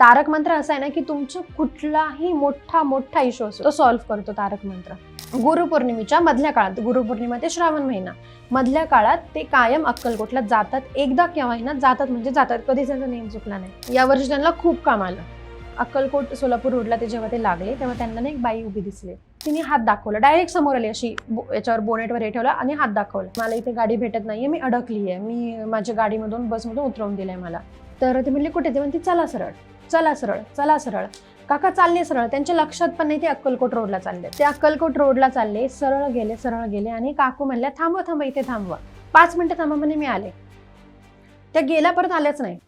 तारक मंत्र असं आहे ना की तुमचं कुठलाही मोठा मोठा इश्यू असतो तो सॉल्व्ह करतो तारक मंत्र. गुरुपौर्णिमेच्या मधल्या काळात गुरुपौर्णिमा ते श्रावण महिना. मधल्या काळात ते कायम अक्कलकोटला जातात. एकदा किंवा महिन्यात जातात म्हणजे जातात. कधीच त्यांचा नेम चुकला नाही. यावर्षी त्यांना खूप काम आलं. अक्कलकोट सोलापूर रोडला ते जेव्हा ते लागले तेव्हा त्यांना ना एक बाई उभी दिसली. तिने हात दाखवला. डायरेक्ट समोर आली अशी बो- याच्यावर बोनेटवर हे ठेवला आणि हात दाखवला. मला इथे गाडी भेटत नाहीये मी अडकली आहे मी माझ्या गाडीमधून बसमधून उतरवून दिलंय मला. तर ते म्हणले कुठे? ते म्हणते चला सरळ. चला सरळ चला सरळ. काका चालले सरळ. त्यांच्या लक्षात पण नाही ते अक्कलकोट रोडला चालले. ते अक्कलकोट रोडला चालले सरळ गेले सरळ गेले आणि काकू म्हणल्या थांबवा थांबा इथे थांबवा. पाच मिनिटं थांबा म्हणे मी आले. त्या गेल्या परत आल्याच नाही.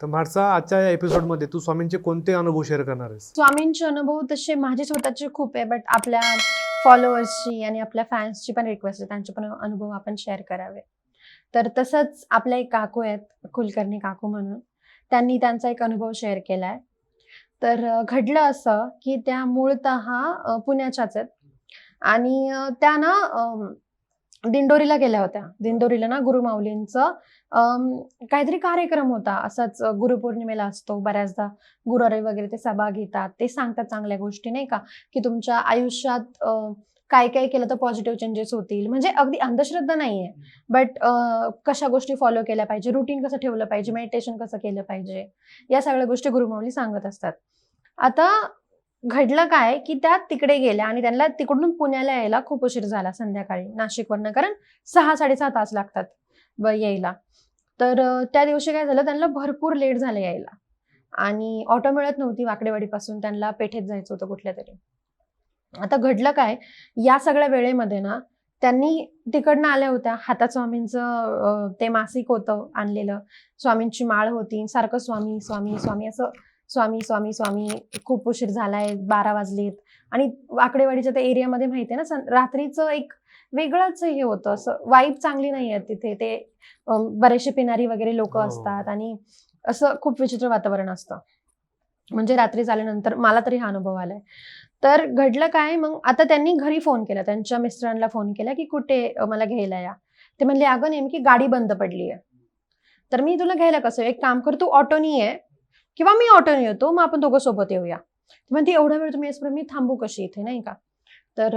तर म्हाडसा आजच्या या एपिसोडमध्ये तू स्वामींचे कोणते अनुभव शेअर करणार आहेस? स्वामींचे अनुभव तसे माझे स्वतःचे खूप आहे बट आपल्या फॉलोअर्सची आणि आपल्या फॅन्सची पण रिक्वेस्ट आहे. त्यांचे पण अनुभव आपण शेअर करावे. तर तसंच आपल्या एक काकू आहेत कुलकर्णी काकू म्हणून. त्यांनी त्यांचा एक अनुभव शेअर केला आहे तर घडलं असं की त्या मूळतः पुण्याच्याच आहेत. आणि त्या ना दिंडोरीला गेल्या होत्या. दिंडोरीला ना गुरुमाऊलींचं काहीतरी कार्यक्रम होता. असाच गुरुपौर्णिमेला असतो. बऱ्याचदा गुरुवारी वगैरे ते सभा घेतात. ते सांगतात चांगल्या गोष्टी नाही का? की तुमच्या आयुष्यात काय काय केलं तर पॉझिटिव्ह चेंजेस होतील. म्हणजे अगदी अंधश्रद्धा नाहीये. बट कशा गोष्टी फॉलो केल्या पाहिजे? रुटीन कसं ठेवलं पाहिजे? मेडिटेशन कसं केलं पाहिजे? या सगळ्या गोष्टी गुरुमाऊली सांगत असतात. आता घडलं काय की त्या तिकडे गेल्या आणि त्यांना तिकडून पुण्याला यायला खूप उशीर झाला संध्याकाळी नाशिकवरनं. कारण सहा साडेसहा तास लागतात यायला. तर त्या दिवशी काय झालं त्यांना भरपूर लेट झालं यायला. आणि ऑटो मिळत नव्हती वाकडेवाडीपासून त्यांना पेठेत जायचं होतं कुठल्या तरी. आता घडलं काय या सगळ्या वेळेमध्ये ना त्यांनी तिकडनं आल्या होत्या. हातात स्वामींचं ते मासिक होतं आणलेलं. स्वामींची माळ होती सारखं स्वामी स्वामी स्वामी असं स्वामी स्वामी स्वामी खूप उशीर झालाय बारा वाजलेत. आणि वाकडेवाडीच्या त्या एरियामध्ये माहिती आहे ना रात्रीचं एक वेगळंच हे होतं. असं वाईब चांगली नाही आहे तिथे. ते बरेचसे पिणारी वगैरे लोक हो. असतात आणि असं खूप विचित्र वातावरण असतं. म्हणजे रात्री झाल्यानंतर मला तरी हा अनुभव आलाय. तर घडलं काय मग आता त्यांनी घरी फोन केला. त्यांच्या मिस्टरांना फोन केला की कुठे मला घ्यायला या? ते म्हणले अगं नेमकी गाडी बंद पडली आहे तर मी तुला घ्यायला कसं एक काम कर तू ऑटोनी आहे किंवा मी ऑटोनी येतो मग आपण दोघं सोबत येऊया. ती म्हणते एवढा वेळ तुम्ही मी थांबू कशी इथे नाही का? तर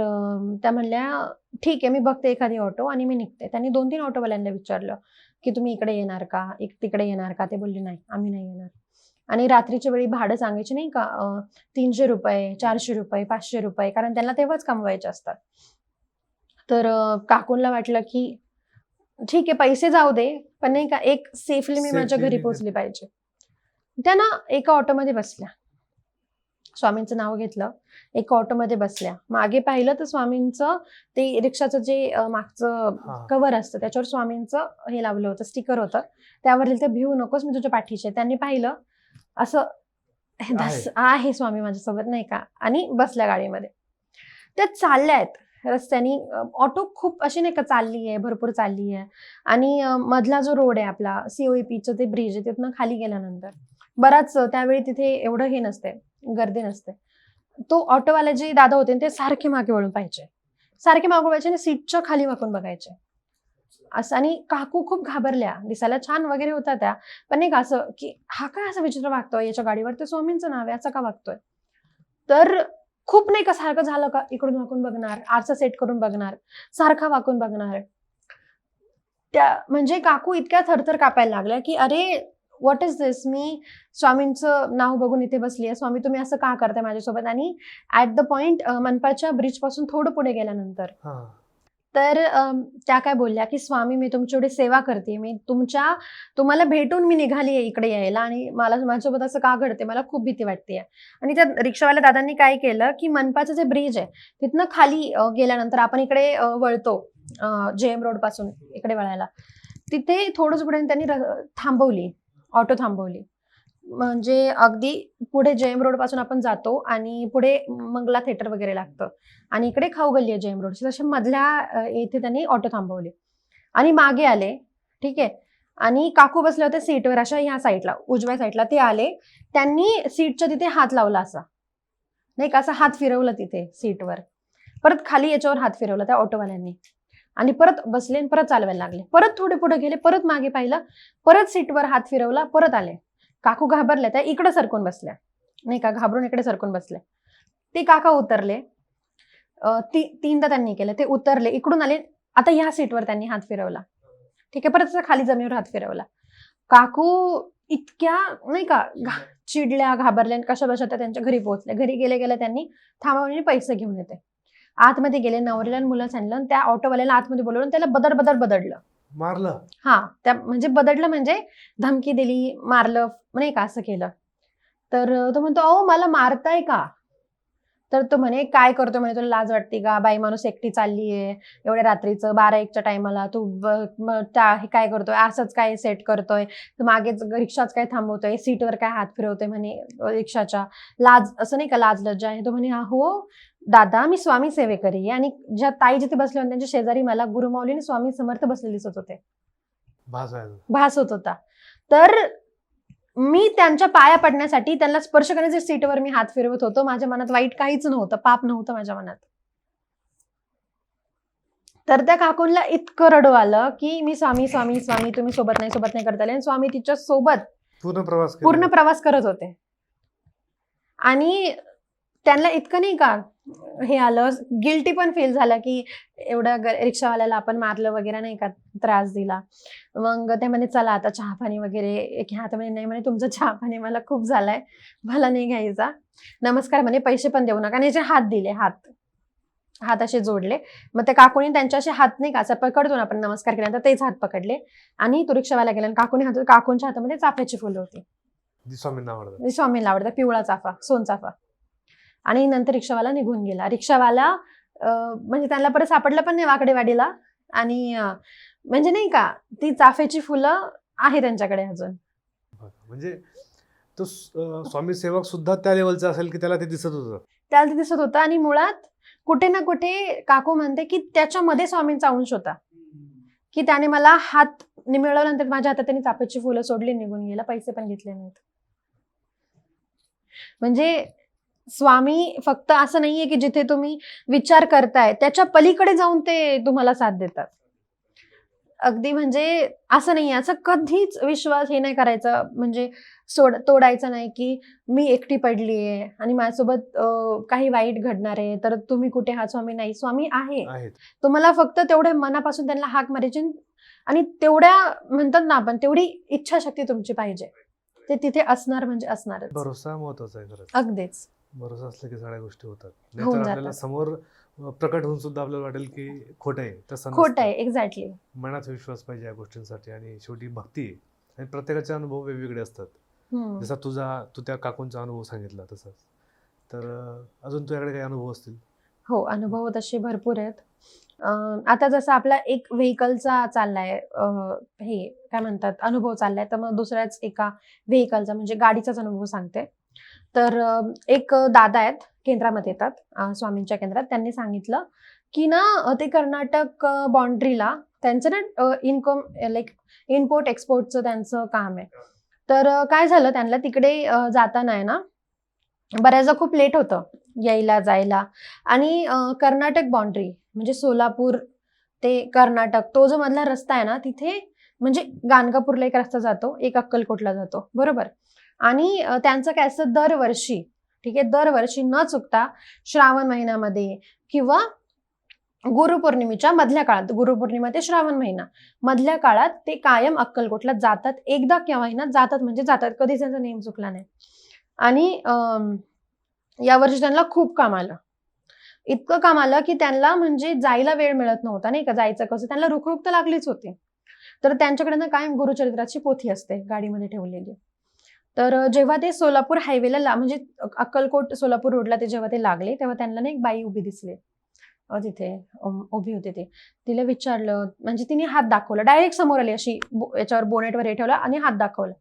त्या म्हणल्या ठीक आहे मी बघते एखादी ऑटो आणि मी निघते. त्यांनी दोन तीन ऑटोवाल्यांना विचारलं की तुम्ही इकडे येणार का? एक तिकडे येणार का? ते बोलले नाही आम्ही नाही येणार. आणि रात्रीच्या वेळी भाडं सांगायचे नाही का तीनशे रुपये चारशे रुपये पाचशे रुपये कारण त्यांना तेव्हाच कमवायचे असतात. तर अं, काकूंना वाटलं की ठीक आहे पैसे जाऊ दे पण नाही का एक सेफली मी माझ्या घरी. पोहोचली पाहिजे. त्या ना एका ऑटोमध्ये बसल्या. स्वामींचं नाव घेतलं. एका ऑटोमध्ये बसल्या. मागे पाहिलं तर स्वामींचं ते रिक्षाचं जे मागचं. कव्हर असतं त्याच्यावर स्वामींचं हे लावलं होतं स्टिकर होतं. त्यावर लिहिलं ते भिवू नकोस मी तुझ्या पाठीचे आहे." त्यांनी पाहिलं असं आहे. स्वामी माझ्यासोबत नाही का? आणि बसल्या गाडीमध्ये. त्या चालल्या आहेत रस्त्यानी. ऑटो खूप अशी नाही का चालली आहे भरपूर चालली आहे. आणि मधला जो रोड आहे आपला सीओईपीचं ते ब्रिज आहे तिथनं खाली गेल्यानंतर. बराच त्यावेळी तिथे एवढं हे नसते गर्दी नसते. तो ऑटोवाले जे दादा होते ते सारखे मागे वळून पाहिजे सारखे मागे वळायचे आणि सीटच्या खाली वाकून बघायचे. असं आणि काकू खूप घाबरल्या. दिसायला छान वगैरे होता त्या पण एक असं की हा काय असं विचित्र वागतोय? याच्या गाडीवर ते स्वामींचं नाव आहे असं का वागतोय? तर खूप नाही का सारखं झालं का? इकडून वाकून बघणार आरसा सेट करून बघणार सारखा वाकून बघणार. त्या म्हणजे काकू इतक्या थरथर कापायला लागल्या की अरे व्हॉट इज दिस मी स्वामींचं नाव बघून इथे बसली आहे. स्वामी तुम्ही असं का करताय माझ्यासोबत? आणि ऍट द पॉइंट मनपाच्या ब्रिजपासून थोडं पुढे गेल्यानंतर. तर त्या काय बोलल्या की स्वामी मी तुमची एवढी सेवा करते. मी तुमच्या तुम्हाला भेटून मी निघाली आहे इकडे यायला आणि मला माझ्यासोबत असं का घडते मला खूप भीती वाटते. आणि त्या रिक्षावाल्या दादांनी काय केलं की मनपाचं जे ब्रिज आहे तिथनं खाली गेल्यानंतर आपण इकडे वळतो जे एम रोडपासून इकडे वळायला. तिथे थोडंच पुढे त्यांनी थांबवली. ऑटो थांबवली. म्हणजे अगदी पुढे जयम रोडपासून आपण जातो आणि पुढे मंगला थिएटर वगैरे लागतं. आणि इकडे खाऊ गल्ली आहे जयम रोडची तसे मधल्या येथे इथे त्यांनी ऑटो थांबवली. आणि मागे आले. ठीक आहे? आणि काकू बसले होते सीटवर अशा ह्या साईडला उजव्या साईडला ते आले. त्यांनी सीटच्या तिथे हात लावला असा. नाही का? असा हात फिरवला तिथे सीटवर. परत खाली याच्यावर हात फिरवला त्या ऑटोवाल्यांनी. आणि परत बसले आणि परत चालवायला लागले. परत थोडे पुढे गेले परत मागे पाहिलं परत सीटवर हात फिरवला परत आले. काकू घाबरल्या त्या इकडे सरकून बसल्या. नाही का घाबरून इकडे सरकून बसल्या. ते काका उतरले. ती तीनदा त्यांनी केलं. ते उतरले इकडून आले. आता ह्या सीटवर त्यांनी हात फिरवला. ठीक आहे परत असं खाली जमिनीवर हात फिरवला. काकू इतक्या नाही का चिडल्या घाबरल्या कशा बशा त्या त्यांच्या घरी पोहोचल्या. घरी गेले गेले त्यांनी थांबा पैसे घेऊन येते. आतमध्ये गेले नवऱ्याला मुलं आणि त्या ऑटोवाल्याला आतमध्ये बोलवून त्याला बदड बदड बदडलं. मारलं? हा त्या म्हणजे बदडलं म्हणजे धमकी दिली मारलं नाही का असं केलं. तर तो म्हणतो अहो मला मारताय का? तर तो म्हणे काय करतो म्हणे तुला लाज वाटते का? बाई माणूस एकटी चाललीये एवढ्या रात्रीचं बारा एकच्या टायमाला तू हे काय करतोय? असंच काय सेट करतोय? तू मागेच रिक्षाच काय थांबवतोय? सीटवर काय हात फिरवतोय? म्हणे रिक्षाच्या. लाज असं नाही का लाज लज्जा आहे? तो म्हणे हो दादा मी स्वामी सेवेकरी आणि ज्या ताई जिथे बसले होते त्यांच्या शेजारी मला गुरुमाऊली आणि स्वामी समर्थ बसलेले दिसत होते. भास होत होता. तर मी त्यांच्या पाया पडण्यासाठी त्यांना स्पर्श करण्याच्या सीटवर मी हात फिरवत होतो. माझ्या मनात वाईट काहीच नव्हतं पाप नव्हतं माझ्या मनात. तर त्या काकूनला इतकं रडू आलं की मी स्वामी स्वामी स्वामी तुम्ही सोबत नाही सोबत नाही करता आणि स्वामी तिच्या सोबत पूर्ण प्रवास. पूर्ण प्रवास करत होते. आणि त्यांना इतकं नाही का हे आलं. गिल्टी पण फील झालं की एवढ्या रिक्षावाल्याला आपण मारलं वगैरे नाही का त्रास दिला. मग ते म्हणे चला आता चहा पाणी वगैरे. घ्या तर म्हणे नाही म्हणे तुमचं चहा पाणी मला खूप झालाय. मला नाही घ्यायचा. नमस्कार म्हणे पैसे पण देऊ नका. आणि याचे हात दिले हात. हात असे जोडले. मग त्या काकूने त्यांच्याशी हात नाही का असं पकडतो ना आपण नमस्कार केल्यानंतर तेच हात पकडले. आणि तो रिक्षावाला गेला काकूने हात काकूंच्या हातामध्ये चाफ्याची फुलं होती. जी स्वामींना आवडतात पिवळा चाफा सोनचाफा आणि नंतर रिक्षावाला निघून गेला. रिक्षावाला म्हणजे त्यांना परत सापडलं पण नाही वाकडेवाडीला. आणि म्हणजे नाही का ती चाफ्याची फुलं आहे त्यांच्याकडे अजून. म्हणजे तो स्वामी सेवक सुद्धा त्या लेवलचा असेल की त्याला ते दिसत होतं? त्याला ते दिसत होतं आणि मुळात कुठे ना कुठे काकू म्हणते की त्याच्यामध्ये स्वामींचा अंश होता. की त्याने मला हात मिळवल्यानंतर माझ्या हातात त्यांनी चाफ्याची फुलं सोडली निघून गेला पैसे पण घेतले नाहीत. म्हणजे स्वामी फक्त असं नाहीये की जिथे तुम्ही विचार करताय त्याच्या पलीकडे जाऊन ते तुम्हाला साथ देतात. अगदी म्हणजे असं नाही असं कधीच विश्वास हे नाही करायचा. म्हणजे सोड तोडायचा नाही की मी एकटी पडलीये आणि माझ्यासोबत काही वाईट घडणार आहे तर तुम्ही कुठे? हा स्वामी नाही. स्वामी आहे. तुम्हाला फक्त तेवढ्या मनापासून त्यांना हाक मारायची आणि तेवढ्या म्हणतात ना आपण तेवढी इच्छाशक्ती तुमची पाहिजे. ते तिथे असणार म्हणजे असणारच. भरोसा महत्त्वाचा आहे अगदीच. भरोसा असला की सगळ्या गोष्टी होतात. होऊन नाहीतर जातात. आपल्याला समोर अं, प्रकट होऊन सुद्धा आपल्याला वाटेल की खोटं आहे. तसं खोट नसतं. आहे एक्झॅक्टली मनात विश्वास पाहिजे या गोष्टींसाठी आणि शेवटी भक्ती आहे. आणि प्रत्येकाचे अनुभव वेगवेगळे असतात. जसा तुझा तू त्या काकूंचा अनुभव सांगितला तसाच. तर अं, अजून तुझ्याकडे काही अनुभव असतील? हो अनुभव तसे भरपूर आहेत. अं, आता जसं आपला एक व्हेकलचा चाललाय अं, हे काय म्हणतात अनुभव चाललाय तर मग दुसऱ्याच एका व्हेकलचा म्हणजे गाडीचाच अनुभव सांगते. तर एक दादा आहेत केंद्रामध्ये येतात स्वामींच्या केंद्रात. त्यांनी सांगितलं की ना ते कर्नाटक बाउंड्रीला त्यांचं ना इन्कम लाईक इम्पोर्ट एक्सपोर्टचं त्यांचं काम आहे. तर काय झालं त्यांना तिकडे जाताना आहे ना बऱ्याचदा खूप लेट होतं यायला जायला. आणि कर्नाटक बाउंड्री म्हणजे सोलापूर ते कर्नाटक तो जो मधला रस्ता आहे ना तिथे म्हणजे गाणगापूरला एक रस्ता जातो एक अक्कलकोटला जातो बरोबर? आणि त्यांचं काय असतं दरवर्षी ठीक आहे दरवर्षी न चुकता श्रावण महिन्यामध्ये किंवा गुरुपौर्णिमेच्या मधल्या काळात गुरुपौर्णिमा ते श्रावण महिना मधल्या काळात ते कायम अक्कलकोटला जातात. एकदा किंवा महिन्यात जातात म्हणजे जातात. कधीच त्यांचा नेम चुकला नाही. आणि अं, यावर्षी त्यांना खूप काम आलं. इतकं काम आलं की त्यांना म्हणजे जायला वेळ मिळत नव्हता नाही का? जायचं कसं? त्यांना रुखरुख तर लागलीच होती. तर त्यांच्याकडे ना कायम गुरुचरित्राची पोथी असते गाडीमध्ये ठेवलेली. तर जेव्हा ते सोलापूर हायवेला ला म्हणजे अक्कलकोट सोलापूर रोडला ते जेव्हा ते लागले तेव्हा त्यांना ना एक बाई उभी दिसली. तिथे उभी होती ते. तिला विचारलं म्हणजे तिने हात दाखवला. डायरेक्ट समोर आली अशी बो- याच्यावर बोनेटवर हे ठेवला आणि हात दाखवला.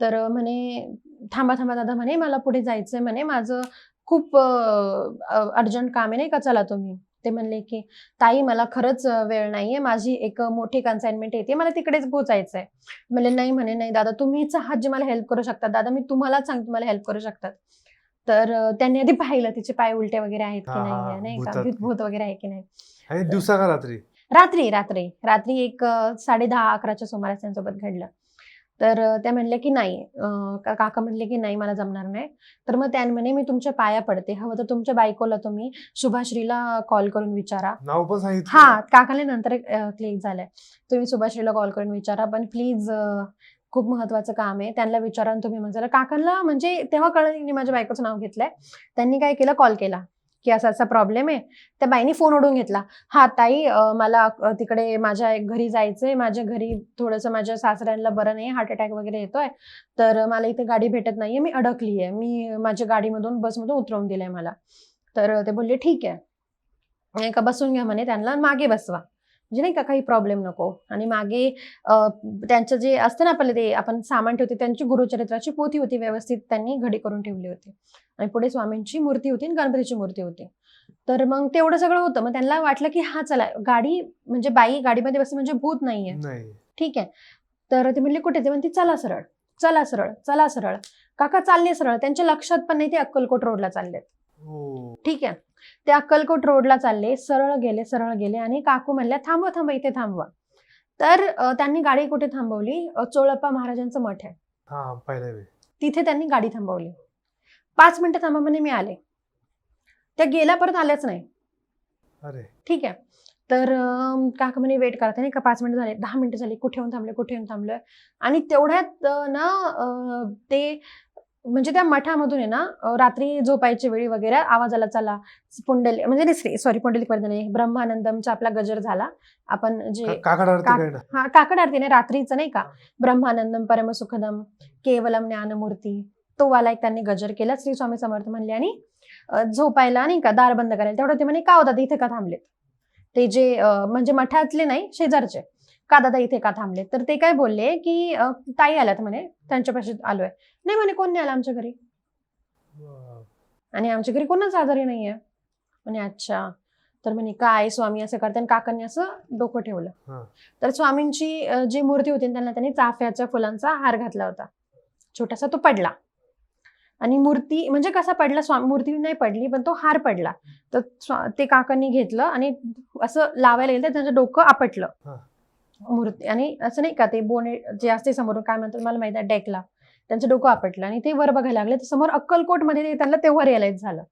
तर म्हणे थांबा थांबा दादा म्हणे मला पुढे जायचंय म्हणे. माझं खूप अर्जंट काम आहे नाही का? चला तुम्ही. ते म्हणले की ताई मला खरंच वेळ नाहीये. माझी एक मोठी कन्साइनमेंट येते. मला तिकडेच पोहोचायचंय म्हणले नाही म्हणे नाही दादा तुम्हीच आहात जे मला हेल्प करू शकतात. दादा मी तुम्हालाच सांगते मला हेल्प करू शकतात. तर त्यांनी आधी पाहिलं तिचे पाय उलटे वगैरे आहेत की नाही नाही का. भूत वगैरे आहे की नाही? दिवसा का रात्री? रात्री रात्री. रात्री एक साडे दहा अकराच्या सुमारास त्यांच्यासोबत घडलं. तर त्या म्हणल्या की नाही काका म्हणले की नाही मला जमणार नाही. तर मग त्या म्हणे मी तुमच्या पाया पडते. हवं तर तुमच्या बायकोला तुम्ही शुभाश्रीला कॉल करून विचारा. नाव पण सांगितलं. हा काकाने नंतर क्लिक झालंय. तुम्ही सुभाश्रीला कॉल करून विचारा पण प्लीज खूप महत्वाचं काम आहे. त्यांना विचारा आणि तुम्ही म्हणजे काकांना म्हणजे तेव्हा कळलं माझ्या बायकोचं नाव घेतलंय. त्यांनी काय केलं? कॉल केला. की असा असा प्रॉब्लेम आहे. त्या बाईने फोन ओढून घेतला. हा ताई मला तिकडे माझ्या घरी जायचंय. माझ्या घरी थोडंसं माझ्या सासऱ्यांना बरं नाही. हार्ट अटॅक वगैरे येतोय. तर मला इथे गाडी भेटत नाहीये. मी अडकली आहे. मी माझ्या गाडीमधून बसमधून उतरवून दिलंय मला. तर ते बोलले ठीक आहे. एका बसून घ्या म्हणे त्यांना. मागे बसवा. म्हणजे नाही का काही प्रॉब्लेम नको. आणि मागे त्यांचं जे असतं ना आपलं ते आपण सामान ठेवते त्यांची गुरुचरित्राची पोथी होती व्यवस्थित त्यांनी घडी करून ठेवली होती. आणि पुढे स्वामींची मूर्ती होती आणि गणपतीची मूर्ती होती. तर मग तेवढं सगळं होतं. मग त्यांना वाटलं की हा चला गाडी म्हणजे बाई गाडीमध्ये बसते म्हणजे भूत नाहीये. नाही. ठीक आहे. तर ते म्हणले कुठे? ते म्हणते चला सरळ. चला सरळ. चला सरळ. काका चालले सरळ. त्यांच्या लक्षात पण नाही ते अक्कलकोट रोडला चाललेत. ठीक आहे. ते अक्कलकोट रोडला चालले सरळ गेले सरळ गेले आणि काकू म्हणल्या थांबवा थांबवा इथे थांबवा. तर त्यांनी गाडी कुठे थांबवली? चोळप्पा महाराजांचं मठ आहे. हा तिथे त्यांनी गाडी थांबवली. पाच मिनिटं थांबा म्हणे मी आले. त्या गेल्या परत आल्याच नाही. अरे. ठीक आहे. तर काका म्हणे वेट करते नाही का पाच मिनिटं झाले? दहा मिनिटं झाले. कुठे येऊन थांबले? कुठे येऊन थांबलोय आणि तेवढ्यात ना ते म्हणजे त्या मठामधून आहे ना रात्री झोपायच्या वेळी वगैरे आवाज आला चला पुंडली म्हणजे सॉरी पुंडलिक वर्धन नाही ब्रह्मानंदमचा आपला गजर झाला. आपण जे काकड आरती हा नाही रात्रीचं नाही का? ब्रह्मानंदम परमसुखदम केवलम ज्ञानमूर्ती तो वाला एक त्यांनी गजर केला श्री स्वामी समर्थ म्हणले आणि झोपायला नाही का दार बंद करायला. तेवढं ते म्हणे का होता इथे का थांबलेत? ते जे म्हणजे मठातले नाही शेजारचे का दादा इथे का थांबलेत तर ते काय बोलले की ताई आल्यात म्हणे त्यांच्यापाशी आलोय. नाही म्हणे कोण नाही आलं आमच्या घरी. आणि आमच्या घरी कोणच आजारी नाहीये. म्हणे अच्छा. तर म्हणे काय स्वामी असं करते आणि काकांनी असं डोकं ठेवलं. तर स्वामींची जी मूर्ती होती त्यांना त्यांनी चाफ्याच्या फुलांचा हार घातला होता. छोटासा तो पडला. आणि मूर्ती म्हणजे कसा पडला स्वामी मूर्ती नाही पडली पण तो हार पडला. तर ते काकांनी घेतलं आणि असं लावायला गेलं तर त्यांचं डोकं आपटलं. मूर्ती आणि असं नाही का ते बोने जे असते समोरून काय म्हणतात मला माहिती आहे डेकला. त्यांचं डोकं आपटलं आणि ते वर बघायला लागले. तर समोर अक्कलकोटमध्ये त्यांना तेव्हा रिअलाइज झालं.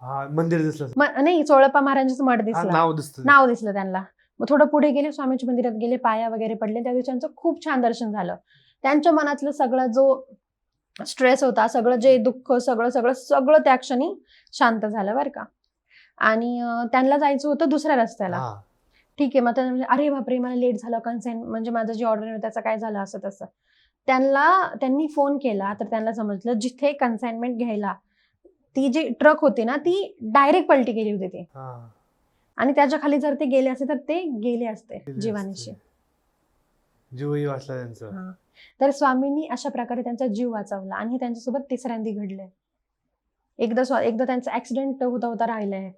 हा मंदिर दिसलं म- नाही चोळप्पा महाराजांचं मठ हा, दिसलं. नाव दिसत. नाव दिसलं त्यांना. मग थोडं पुढे गेले स्वामीच्या मंदिरात गेले पाया वगैरे पडले. त्या दिवशी त्यांचं खूप छान दर्शन झालं. त्यांच्या मनातलं सगळं जो स्ट्रेस होता सगळं जे दुःख सगळं सगळं सगळं त्या क्षणी शांत झालं बरं का. आणि अं, त्यांना जायचं होतं दुसऱ्या रस्त्याला. हा. ठीक आहे मग त्यांना म्हणले, अरे बापरे मला लेट झालं कन्सेंट म्हणजे माझं जे ऑर्डर आहे त्याचं काय झालं असं तसं. त्यांना त्यांनी फोन केला तर त्यांना समजलं जिथे कन्साइनमेंट घ्यायला ती जी ट्रक होती ना ती डायरेक्ट पलटी केली होती ती. हा. आणि त्याच्याखाली जर ते गेले असते तर ते गेले असते गेले जीवानीशी. जीवही वाचला त्यांचा. तर स्वामींनी अशा प्रकारे त्यांचा जीव वाचवला आणि हे त्यांच्यासोबत तिसऱ्यांदी घडलंय. एकदा एकदा त्यांचा ऍक्सिडेंट होता होता राहिलाय.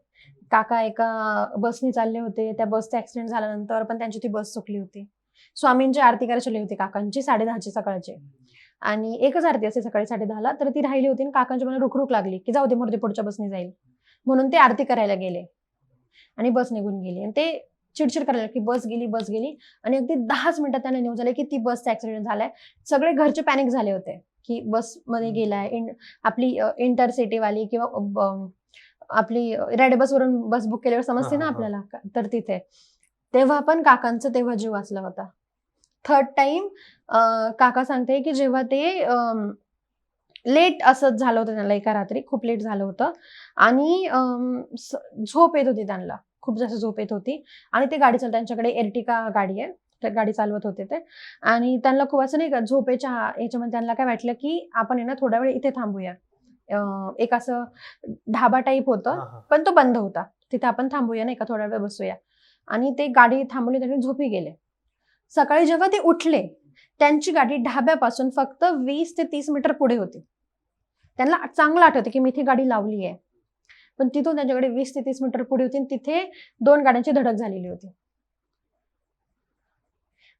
काका एका बसने चालले होते. त्या बसचा ऍक्सिडेंट झाल्यानंतर पण त्यांची ती बस चुकली होती. स्वामींची आरती करायला चले होती काकांची साडे दहाची सकाळची. आणि एकच आरती असते सकाळी साडे दहाला तर ती राहिली होती आणि काकांच्या मला रुखरुख लागली की जाऊ दे मोरदे पुढच्या बसने जाईल. म्हणून ते आरती करायला गेले. आणि बस निघून गेली. आणि ते चिडचिड करायला की बस गेली बस गेली. आणि अगदी दहाच मिनिटात त्यांना न्यूज झाले की ती बसचा ऍक्सिडेंट झालाय. सगळे घरचे पॅनिक झाले होते की बसमध्ये गेलाय. आपली इंटरसिटी वाली किंवा आपली रेड बस वरून बस बुक केल्यावर समजते ना. आपल्याला तर तिथे. तेव्हा पण काकांचं तेव्हा जीव वाचला होता. थर्ड टाइम काका सांगते की जेव्हा ते लेट असंच झालं होतं त्यांना एका रात्री खूप लेट झालं होतं. आणि झोप येत होती त्यांना. खूप जास्त झोप येत होती. आणि ते गाडी चालत त्यांच्याकडे एर्टिका गाडी आहे. तर गाडी चालवत होते ते. आणि त्यांना खूप असं नाही का झोपेच्या याच्यामध्ये त्यांना काय वाटलं की आपण ना थोडा वेळ इथे थांबूया. एक असं ढाबा टाईप होतं. पण तो बंद होता. तिथे आपण थांबूया नाही का थोडा वेळ बसूया. आणि ते गाडी थांबवली त्यांनी झोपी गेले. सकाळी जेव्हा ते उठले त्यांची गाडी ढाब्यापासून फक्त वीस ते तीस मीटर पुढे होती. त्यांना चांगलं आठवतं की मी इथे गाडी लावली आहे. पण तिथून त्यांच्याकडे वीस ते तीस मीटर पुढे होती आणि तिथे दोन गाड्यांची धडक झालेली होती.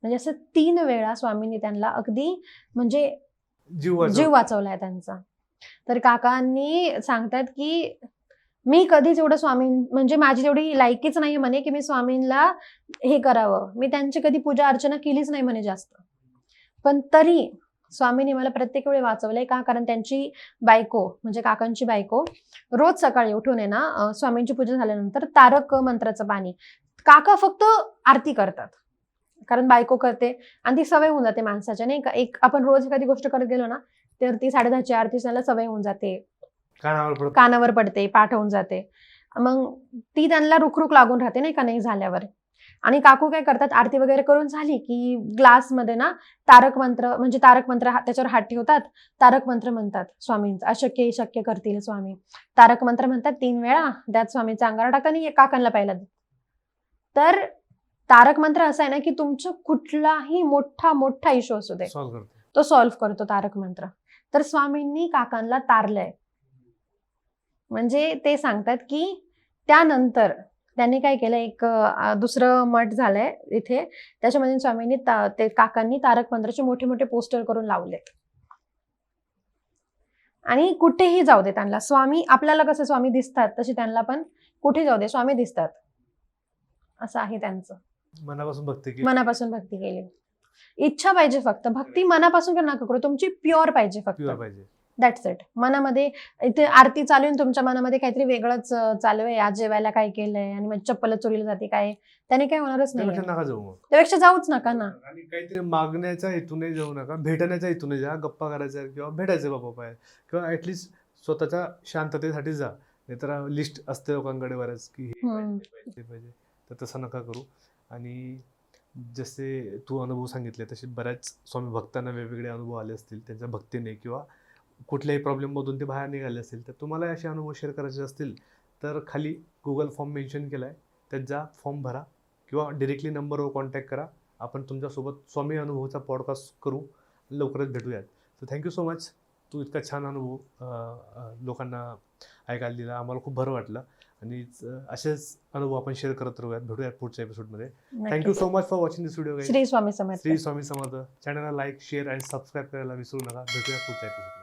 म्हणजे असं तीन वेळा स्वामींनी त्यांना अगदी म्हणजे जीव वाचवलाय त्यांचा. तर काकांनी सांगतात की मी कधीच एवढं स्वामी म्हणजे माझी तेवढी लायकीच नाही म्हणे की मी स्वामींना हे करावं. मी त्यांची कधी पूजा अर्चना केलीच नाही म्हणे जास्त. पण तरी स्वामींनी मला प्रत्येक वेळी वाचवलंय का? कारण त्यांची बायको म्हणजे काकांची बायको रोज सकाळी उठून आहे ना स्वामींची पूजा झाल्यानंतर तारक मंत्राचं पाणी काका फक्त आरती करतात. कारण बायको करते आणि ती सवय होऊन जाते माणसाच्या नाही का? एक आपण रोज एखादी गोष्ट करत गेलो ना तर ती साडेदहाची आरती त्याला सवय होऊन जाते. कानावर पडत कानावर पडते पाठ होऊन जाते. मग ती त्यांना रुखरुख लागून राहते नाही का नाही झाल्यावर. आणि काकू काय करतात आरती वगैरे करून झाली की ग्लासमध्ये ना तारक मंत्र म्हणजे तारक मंत्र हा- त्याच्यावर हात ठेवतात तारक मंत्र म्हणतात स्वामींचं अशक्य शक्य करतील स्वामी. तारक मंत्र म्हणतात तीन वेळा त्यात स्वामींचा अंगारा टाकतात आणि काकांना पाहिला तर तारक मंत्र असं आहे ना की तुमचं कुठलाही मोठा मोठा इश्यू असू दे. तो सॉल्व्ह करतो तारक मंत्र. तर स्वामींनी काकांना तारलंय. म्हणजे ते सांगतात की त्यानंतर त्यांनी काय केलं एक दुसरं मठ झालंय इथे. त्याच्यामध्ये स्वामींनी ता- ते काकांनी तारक मंत्राचे मोठे मोठे पोस्टर करून लावलेत. आणि कुठेही जाऊ दे त्यांना. स्वामी आपल्याला कसं स्वामी दिसतात तसे त्यांना पण कुठे जाऊ दे स्वामी दिसतात. असं आहे त्यांचं. मनापासून भक्ती मनापासून भक्ती केली. इच्छा पाहिजे फक्त. भक्ती मनापासून कर नका करू. तुमची प्युअर पाहिजे फक्त. प्युअर पाहिजे. दॅट्स इट मनामध्ये इथे आरती चालू आहे तुमच्या मनामध्ये काहीतरी वेगळंच चालू आहे. आज जेवायला काय केलंय आणि मग चप्पल चोरीला जाते काय? त्याने काय होणारच नाही. त्यापेक्षा नका जाऊ मग. त्यापेक्षा जाऊच नका ना. आणि काहीतरी मागण्याच्या हेतूने जाऊ नका. भेटण्याच्या हेतूने जा. गप्पा करायच्या किंवा भेटायचे बाबा पाय. किंवा ऍटलिस्ट स्वतःच्या शांततेसाठी जा. नाहीतर लिस्ट असते लोकांकडे बऱ्याच की हे हम्म. पाहिजे, ते पाहिजे. तर तसं नका करू. आणि जसे तू अनुभव सांगितले तसे बऱ्याच स्वामी भक्तांना वेगवेगळे अनुभव आले असतील त्यांच्या भक्तीने किंवा कुठल्याही प्रॉब्लेममधून ते बाहेर निघाले असतील तर तुम्हाला असे अनुभव शेअर करायचे असतील तर खाली गुगल फॉर्म मेन्शन केला आहे त्यात जा फॉर्म भरा किंवा डिरेक्टली नंबरवर कॉन्टॅक्ट करा. आपण तुमच्यासोबत स्वामी अनुभवाचा पॉडकास्ट करू लवकरच भेटूयात. तर थँक्यू सो मच तू इतका छान अनुभव लोकांना ऐकायला दिला. आम्हाला खूप बरं वाटलं. आणि असेच अनुभव आपण शेअर करत राहूयात. भेटूयात पुढच्या एपिसोडमध्ये thank you. So much for watching this video Shri Swami Samarth. Shri Swami Samarth. चॅनलला लाईक शेअर आणि सबस्क्राईब करायला विसरू नका. भेटूया पुढच्या एपिसोडमध्ये